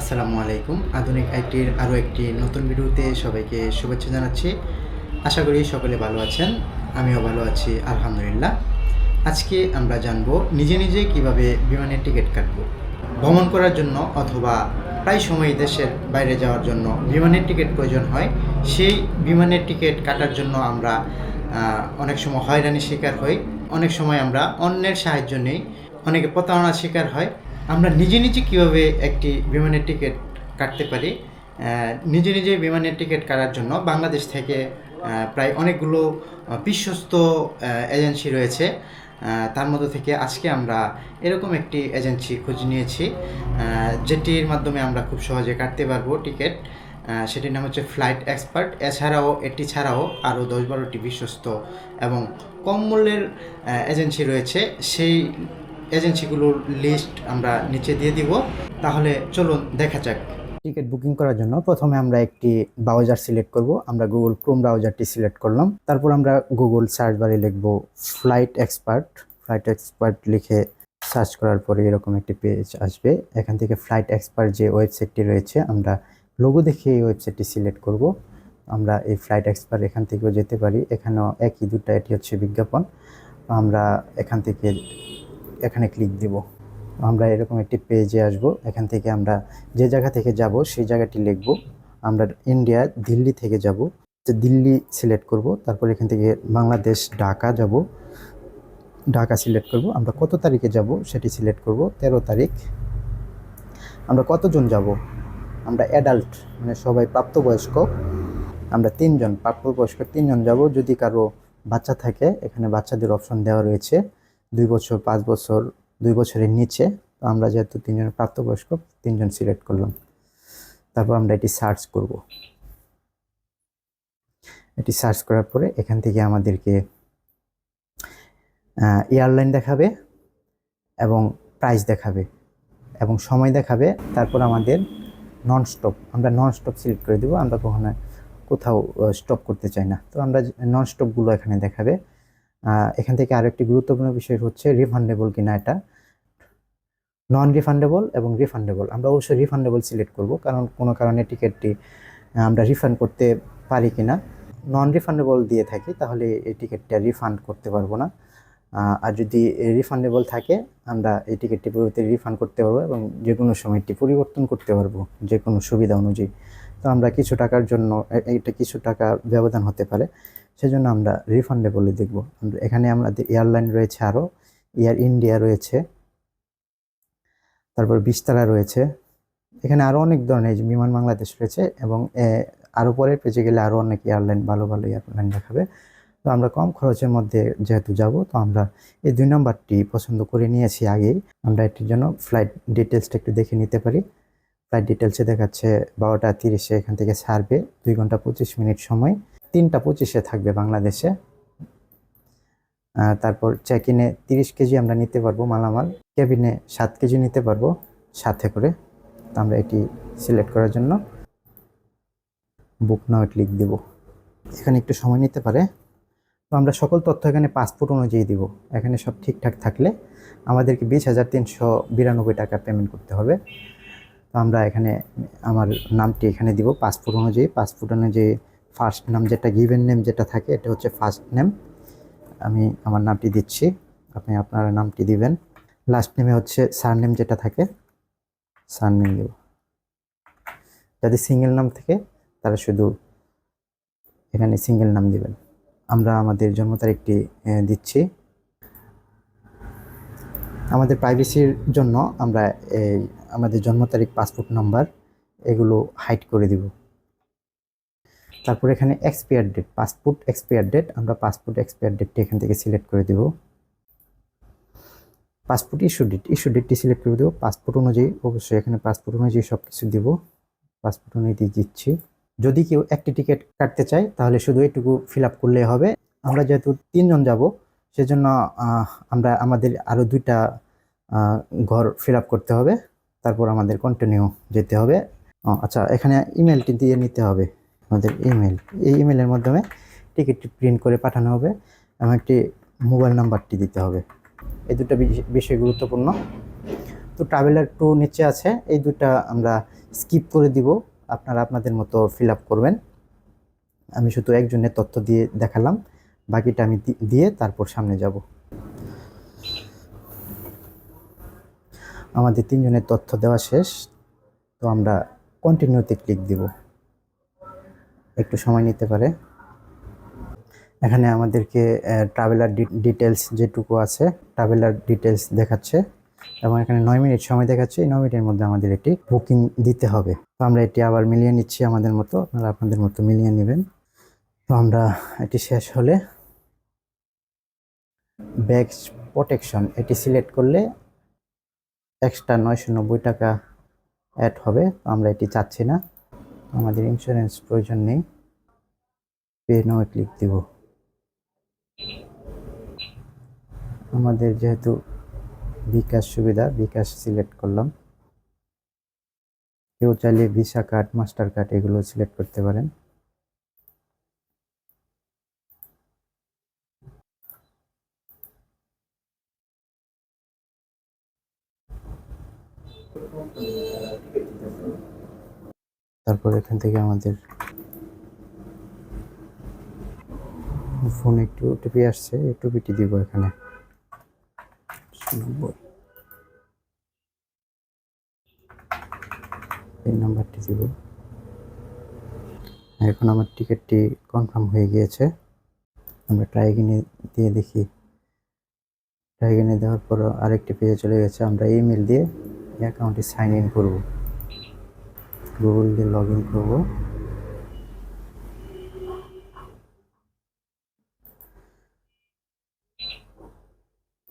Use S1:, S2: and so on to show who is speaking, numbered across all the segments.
S1: আসসালামু আলাইকুম। আধুনিক আইটির আরও একটি নতুন ভিডিওতে সবাইকে শুভেচ্ছা জানাচ্ছি। আশা করি সকলে ভালো আছেন। আমিও ভালো আছি, আলহামদুলিল্লাহ। আজকে আমরা জানব নিজে নিজে কীভাবে বিমানের টিকিট কাটব। ভ্রমণ করার জন্য অথবা প্রায় সময় দেশের বাইরে যাওয়ার জন্য বিমানের টিকিট প্রয়োজন হয়। সেই বিমানের টিকিট কাটার জন্য আমরা অনেক সময় হয়রানির শিকার হই। অনেক সময় আমরা অন্যের সাহায্য নেই। অনেকে প্রতারণার শিকার হয়। আমরা নিজে নিজে কীভাবে একটি বিমানের টিকিট কাটতে পারি নিজে নিজে বিমানের টিকিট কাটার জন্য বাংলাদেশ থেকে প্রায় অনেকগুলো বিশ্বস্ত এজেন্সি রয়েছে। তার মধ্যে থেকে আজকে আমরা এরকম একটি এজেন্সি খোঁজ নিয়েছি যেটির মাধ্যমে আমরা খুব সহজে কাটতে পারব টিকিট। সেটির নাম হচ্ছে ফ্লাইট এক্সপার্ট এছাড়াও, এটি ছাড়াও আরও দশ বারোটি বিশ্বস্ত এবং কম মূল্যের এজেন্সি রয়েছে। সেই এজেন্সিগুলোর লিস্ট আমরা নিচে দিয়ে দিব। তাহলে চলুন দেখা যাক। টিকিট বুকিং করার জন্য প্রথমে আমরা একটি ব্রাউজার সিলেক্ট করব। আমরা গুগল ক্রোম ব্রাউজারটি সিলেক্ট করলাম। তারপর আমরা গুগল সার্চ বারে লিখব ফ্লাইট এক্সপার্ট ফ্লাইট এক্সপার্ট লিখে সার্চ করার পরে এরকম একটি পেজ আসবে। এখান থেকে ফ্লাইট এক্সপার্ট যে ওয়েবসাইটটি রয়েছে, আমরা লোগো দেখে এই ওয়েবসাইটটি সিলেক্ট করব। আমরা এই ফ্লাইট এক্সপার্ট এখান থেকেও যেতে পারি। এখানেও একই, দুটো, এটি হচ্ছে বিজ্ঞাপন। আমরা এখান থেকে এখানে ক্লিক দিব। আমরা এরকম একটি পেজে আসব। এখান থেকে আমরা যে জায়গা থেকে যাব, সেই জায়গাটি লিখব। আমরা ইন্ডিয়া দিল্লি থেকে যাব। দিল্লি সিলেক্ট করব। তারপর এখান থেকে বাংলাদেশ, ঢাকা যাব। ঢাকা সিলেক্ট করব। আমরা কত তারিখে যাব সেটি সিলেক্ট করব। তেরো তারিখ। আমরা কতজন যাব? আমরা অ্যাডাল্ট মানে সবাই প্রাপ্তবয়স্ক। আমরা তিনজন, প্রাপ্তবয়স্ক তিনজন যাব। যদি কারও বাচ্চা থাকে, এখানে বাচ্চাদের অপশন দেওয়া রয়েছে। দুই বছর, পাঁচ বছর, দুই বছরের নিচে তো আমরা যেহেতু তিনজন প্রাপ্তবয়স্ক, তিনজন সিলেক্ট করলাম। তারপর আমরা এটি সার্চ করব। এটি সার্চ করার পরে এখান থেকে আমাদেরকে এয়ারলাইন দেখাবে এবং প্রাইস দেখাবে এবং সময় দেখাবে। তারপর আমাদের নন স্টপ আমরা নন স্টপ সিলেক্ট করে দেবো। আমরা কখনো কোথাও স্টপ করতে চাই না। তো আমরা নন স্টপগুলো এখানে দেখাবে। এখান থেকে আরেকটি গুরুত্বপূর্ণ বিষয় হচ্ছে রিফান্ডেবল কিনা এটা। নন রিফান্ডেবল এবং রিফান্ডেবল আমরা অবশ্যই রিফান্ডেবল সিলেক্ট করব, কারণ কোনো কারণে টিকিটটি আমরা রিফান্ড করতে পারি কিনা। নন রিফান্ডেবল দিয়ে থাকি, তাহলে এই টিকিটটা রিফান্ড করতে পারব না। আর যদি রিফান্ডেবল থাকে, আমরা এই টিকিটটি পরবর্তী রিফান্ড করতে পারব এবং যে কোনো সময় এটি পরিবর্তন করতে পারব যে কোনো সুবিধা অনুযায়ী। তো আমরা কিছু টাকার জন্য এটা কিছু টাকা ব্যবধান হতে পারে। সেজন্য আমরা রিফান্ডেবলই দেখব। এখানে আমাদের এয়ারলাইন রয়েছে আরও এয়ার ইন্ডিয়া রয়েছে, তারপর বিস্তারা রয়েছে, এখানে আরও অনেক ধরনের বিমান বাংলাদেশ রয়েছে এবং আরও পরের পেজে গেলে আরও অনেক এয়ারলাইন ভালো ভালো এয়ারলাইন দেখাবে। তো আমরা কম খরচের মধ্যে যেহেতু যাব, তো আমরা এই দুই নম্বরটি পছন্দ করে নিয়েছি আগেই। আমরা এটির জন্য ফ্লাইট ডিটেলসটা একটু দেখে নিতে পারি। ফ্লাইট ডিটেলসে দেখাচ্ছে বারোটা তিরিশে এখান থেকে ছাড়বে, দুই ঘণ্টা পঁচিশ মিনিট সময়। তিনটা পঁচিশে থাকবে বাংলাদেশে। তারপর চেক ইনে তিরিশ কেজি আমরা নিতে পারব মালামাল কেবিনে সাত কেজি নিতে পারব সাথে করে। তো আমরা এটি সিলেক্ট করার জন্য বুক নাও ক্লিক দেব। এখানে একটু সময় নিতে পারে। তো আমরা সকল তথ্য এখানে পাসপোর্ট অনুযায়ী দিব। এখানে সব ঠিকঠাক থাকলে আমাদেরকে বিশ হাজার তিনশো বিরানব্বই টাকা পেমেন্ট করতে হবে। তো আমরা এখানে আমার নামটি এখানে দিব পাসপোর্ট অনুযায়ী। পাসপোর্ট অনুযায়ী ফার্স্ট নাম যেটা গিভেন নেম যেটা থাকে, এটা হচ্ছে ফার্স্ট নেম আমি আমার নামটি দিচ্ছি, আপনি আপনার নামটি দিবেন। লাস্ট নেমে হচ্ছে সার নেম যেটা থাকে সার নেম দেব। যদি সিঙ্গেল নাম থাকে তারা শুধু এখানে সিঙ্গেল নাম দিবেন। আমরা আমাদের জন্ম তারিখটি দিচ্ছি। আমাদের প্রাইভেসির জন্য আমরা এই, আমাদের জন্ম তারিখ পাসপোর্ট নাম্বার এগুলো হাইড করে দিব। তারপর এখানে expire date passport expire date আমরা পাসপোর্ট এক্সপায়ার ডেটটি এখান থেকে সিলেক্ট করে দিব। পাসপোর্ট ইস্যু ডেট ইস্যু ডেটটি সিলেক্ট করে দেবো। পাসপোর্ট অনুযায়ী, অবশ্যই এখানে পাসপোর্ট অনুযায়ী সব কিছু দিব। পাসপোর্ট অনুযায়ী দিচ্ছি। যদি কেউ একটি টিকিট কাটতে চায়, তাহলে শুধু এটুকু ফিল আপ করলেই হবে। আমরা যেহেতু তিনজন যাব, সেজন্য আমরা আমাদের আরও দুইটা ঘর ফিল আপ করতে হবে। তারপর আমাদের কন্টিনিউ যেতে হবে। আচ্ছা এখানে ইমেলটি দিয়ে নিতে হবে। আমাদের ইমেল এই ইমেলের মাধ্যমে টিকিটটি প্রিন্ট করে পাঠানো হবে, এবং একটি মোবাইল নাম্বারটি দিতে হবে। এই দুটো বিষ- বিষয় গুরুত্বপূর্ণ। তো ট্রাভেলার টু নিচে আছে, এই দুটা আমরা স্কিপ করে দিব। আপনারা আপনাদের মতো ফিল আপ করবেন। আমি শুধু একজনের তথ্য দিয়ে দেখালাম, বাকিটা আমি দিয়ে তারপর সামনে যাব। আমাদের তিনজনের তথ্য দেওয়া শেষ, তো আমরা কন্টিনিউতে ক্লিক দিব। একটু সময় নিতে পারে। এখানে আমাদেরকে ট্রাভেলার ডিটেলস যেটুকু আছে ট্রাভেলার ডিটেলস দেখাচ্ছে এবং এখানে নয় মিনিট সময় দেখাচ্ছে। এই নয় মিনিটের মধ্যে আমাদের এটি বুকিং দিতে হবে। তো আমরা এটি আবার মিলিয়ে নিচ্ছি আমাদের মতো। আপনারা আপনাদের মতো মিলিয়ে নেবেন। তো আমরা এটি শেষ হলে ব্যাগ প্রোটেকশন এটি সিলেক্ট করলে এক্সট্রা নয়শো নব্বই টাকা অ্যাড হবে। আমরা এটি চাচ্ছি না। আমাদের ইন্স্যুরেন্স প্রয়োজন নেই। পে নো ক্লিক দিব। আমাদের যেহেতু বিকাশ সুবিধা, বিকাশ সিলেক্ট করলাম। কেউ চাইলে ভিসা কার্ড মাস্টার কার্ড এগুলো সিলেক্ট করতে পারেন। তারপর এখান থেকে আমাদের ফোনে একটু ওটিপি আসছে এই টুপিটি দিব এখানে। এই নাম্বারটি দিব। এখন আমার টিকিটটি কনফার্ম হয়ে গিয়েছে। আমরা ট্রাইগিনে দিয়ে দেখি। ট্রাইগিনে দেওয়ার পর আরেকটি পেজে চলে গেছে। আমরা ইমেল দিয়ে অ্যাকাউন্টে সাইন ইন করব। গুগল দিয়ে লগ ইন করব।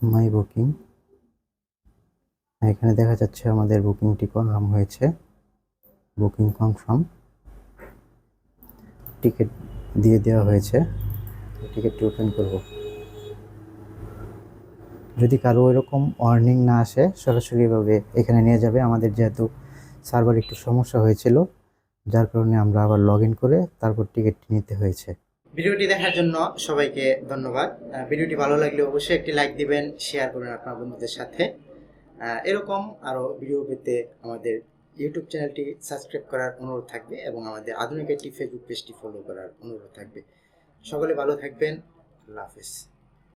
S1: মাই বুকিং এখানে দেখা যাচ্ছে আমাদের বুকিংটি কনফার্ম হয়েছে। বুকিং কনফার্ম টিকিট দিয়ে দেওয়া হয়েছে। টিকিটটি ওপেন করব। যদি কারও এরকম ওয়ার্নিং না আসে সরাসরি এভাবে এখানে নিয়ে যাবে। আমাদের যেহেতু সার্ভার একটু সমস্যা হয়েছিল, যার কারণে আমরা আবার লগ ইন করে তারপর টিকিটটি নিতে হয়েছে। ভিডিওটি দেখার জন্য সবাইকে ধন্যবাদ। ভিডিওটি ভালো লাগলে অবশ্যই একটি লাইক দিবেন শেয়ার করবেন আপনার বন্ধুদের সাথে। এরকম আরও ভিডিও পেতে আমাদের ইউটিউব চ্যানেলটি সাবস্ক্রাইব করার অনুরোধ থাকবে এবং আমাদের আধুনিক একটি ফেসবুক পেজটি ফলো করার অনুরোধ থাকবে। সকলে ভালো থাকবেন, আল্লাহ হাফেজ।